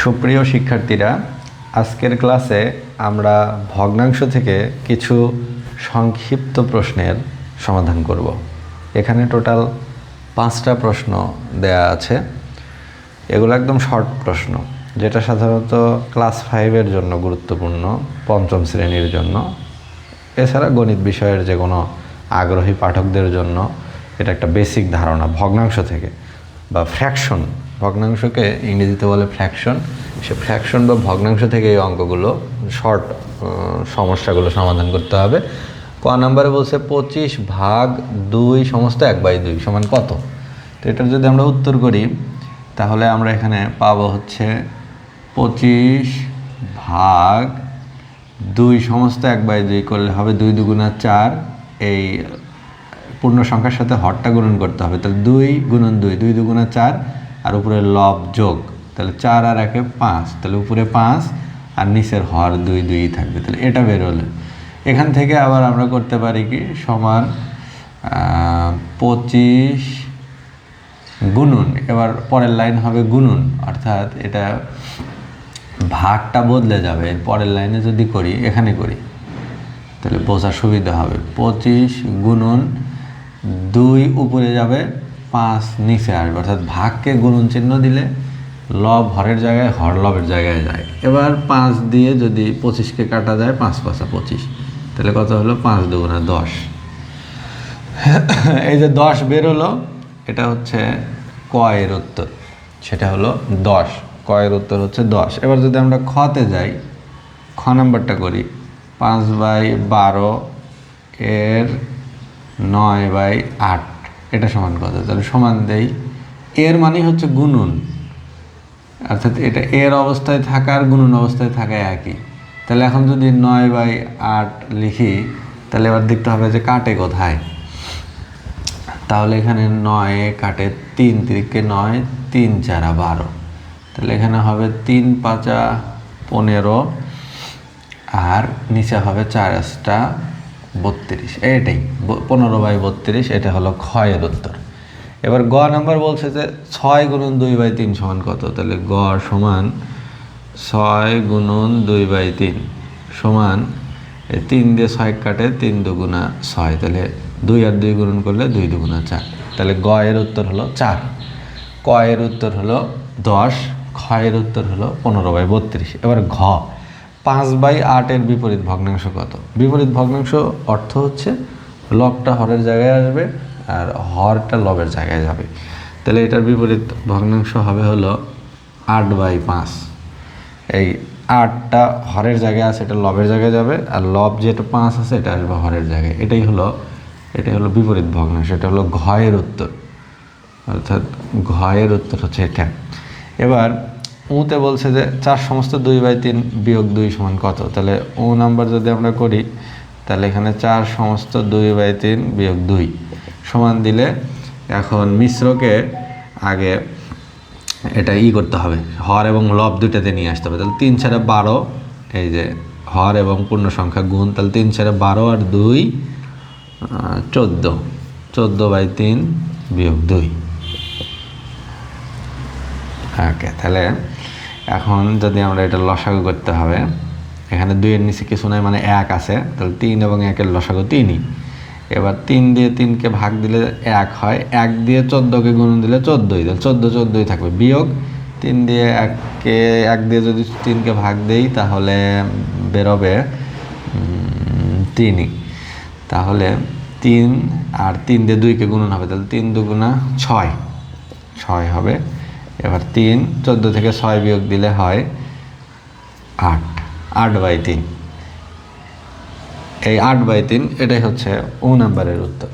সুপ্রিয় শিক্ষার্থীরা, আজকের ক্লাসে আমরা ভগ্নাংশ থেকে কিছু সংক্ষিপ্ত প্রশ্নের সমাধান করব। এখানে টোটাল পাঁচটা প্রশ্ন দেয়া আছে। এগুলো একদম শর্ট প্রশ্ন, যেটা সাধারণত ক্লাস ফাইভের জন্য গুরুত্বপূর্ণ, পঞ্চম শ্রেণির জন্য। এছাড়া গণিত বিষয়ের যে কোনো আগ্রহী পাঠকদের জন্য এটা একটা বেসিক ধারণা, ভগ্নাংশ থেকে বা ফ্র্যাকশন ভগ্নাংশকে ইংরেজিতে বলে ফ্র্যাকশন। সে ফ্র্যাকশন বা ভগ্নাংশ থেকে এই অঙ্কগুলো শর্ট সমস্যাগুলো সমাধান করতে হবে। ক নাম্বারে বলছে পঁচিশ ভাগ দুই সমস্ত এক বাই দুই সমান কত? তো এটার যদি আমরা উত্তর করি, তাহলে আমরা এখানে পাবো হচ্ছে পঁচিশ ভাগ দুই সমস্ত এক বাই দুই করলে হবে দুই দুগুণা চার। এই পূর্ণ সংখ্যার সাথে হরটা গুণন করতে হবে। তাহলে দুই গুণন দুই দুই দুগুণা চার আর উপরে লব যোগ, তাহলে চার আর একে পাঁচ, তাহলে উপরে পাঁচ আর নিচের হর দুই দুই থাকবে, তাহলে এটা বেরোলে এখান থেকে আবার আমরা করতে পারি কি? সমান পঁচিশ গুনুন এবার পরের লাইন হবে গুনুন অর্থাৎ এটা ভাগটা বদলে যাবে। পরের লাইনে যদি করি, এখানে করি, তাহলে বোঝার সুবিধা হবে। পঁচিশ গুনুন দুই উপরে যাবে পাঁচ নিচে আসবে অর্থাৎ ভাগকে গুণন চিহ্ন দিলে লব হরের জায়গায়, হর লবের জায়গায় যায়। এবার পাঁচ দিয়ে যদি পঁচিশকে কাটা যায়, পাঁচ পাঁচা পঁচিশ। তাহলে কত হলো? পাঁচ দুগুণা দশ। এই যে দশ বেরোলো এটা হচ্ছে কয়ের উত্তর। সেটা হলো দশ। কয়ের উত্তর হচ্ছে দশ। এবার যদি আমরা খতে যাই, খ নাম্বারটা করি। পাঁচ বাই বারো এর নয় বাই আট। এটা সমান কত তাহলে সমান দেই। এর মানে হচ্ছে গুণন অর্থাৎ এটা এর অবস্থায় থাকা আর অবস্থায় থাকা একই। তাহলে এখন যদি নয় বাই আট লিখি, তাহলে এবার দেখতে হবে যে কাটে কোথায়। তাহলে এখানে নয় কাটে তিন, তিরিকে নয়, তিন, চারা বারো। তাহলে এখানে হবে তিন, পাঁচা, পনেরো, আর নিচে হবে চার, আটটা। বত্রিশ, এটাই পনেরো বাই বত্রিশ, এটা হলো ক্ষয়ের উত্তর। এবার গ নাম্বার বলছে যে ছয় গুণন দুই বাই তিন সমান কত? তাহলে গ সমান ছয় গুণন দুই বাই তিন সমান তিন দিয়ে ছয় কাটে, তিন দুগুণা ছয়, তাহলে দুই আর দুই গুণন করলে দুই দুগুণা চার। তাহলে গ এর উত্তর হলো চার। ক এর উত্তর হলো দশ এর উত্তর হলো পনেরো বাই বত্রিশ। এবার ঘ পাঁচ বাই আটের বিপরীত ভগ্নাংশ কত? বিপরীত ভগ্নাংশ অর্থ হচ্ছে লবটা হরের জায়গায় আসবে আর হরটা লবের জায়গায় যাবে। তাহলে এটার বিপরীত ভগ্নাংশ হবে হলো আট বাই পাঁচ। এই আটটা হরের জায়গায় আছে, এটা লবের জায়গায় যাবে, আর লব যেটা পাঁচ আছে, এটা আসবে হরের জায়গায়। এটাই হলো এটাই হলো বিপরীত ভগ্নাংশ, এটা হলো ঘয়ের উত্তর। অর্থাৎ ঘয়ের উত্তর হচ্ছে এটা। এবার উতে বলছে যে চার সমস্ত দুই বাই তিন বিয়োগ দুই সমান কত? তাহলে ও নাম্বার যদি আমরা করি, তাহলে এখানে চার সমস্ত দুই বাই তিন বিয়োগ দুই সমান দিলে এখন মিশ্রকে আগে এটা ই করতে হবে, হর এবং লব দুইটাতে নিয়ে আসতে হবে। তাহলে তিন ছাড়া বারো, এই যে হর এবং পূর্ণ সংখ্যা গুণ, তাহলে তিন ছাড়া বারো আর দুই চোদ্দ। চোদ্দ বাই তিন বিয়োগ দুই। ওকে তাহলে এখন যদি আমরা এটা লসাগু করতে হবে, এখানে দুইয়ের নিচে কিছু নাই মানে এক আছে, তাহলে তিন এবং একের লসাগু তিনই। এবার তিন দিয়ে তিনকে ভাগ দিলে এক হয়, এক দিয়ে চোদ্দোকে গুণ দিলে চোদ্দোই, তাহলে চোদ্দ চোদ্দোই থাকবে। বিয়োগ তিন দিয়ে এককে, এক দিয়ে যদি তিনকে ভাগ দেই, তাহলে বেরোবে তিনই। তাহলে তিন আর তিন দিয়ে দুইকে গুণন হবে, তাহলে তিন দুগুণা ছয় ছয় হবে। এবার তিন, চোদ্দ থেকে ছয় বিয়োগ দিলে হয় আট আট বাই তিন। এই আট বাই তিন, এটাই হচ্ছে ও নাম্বারের উত্তর।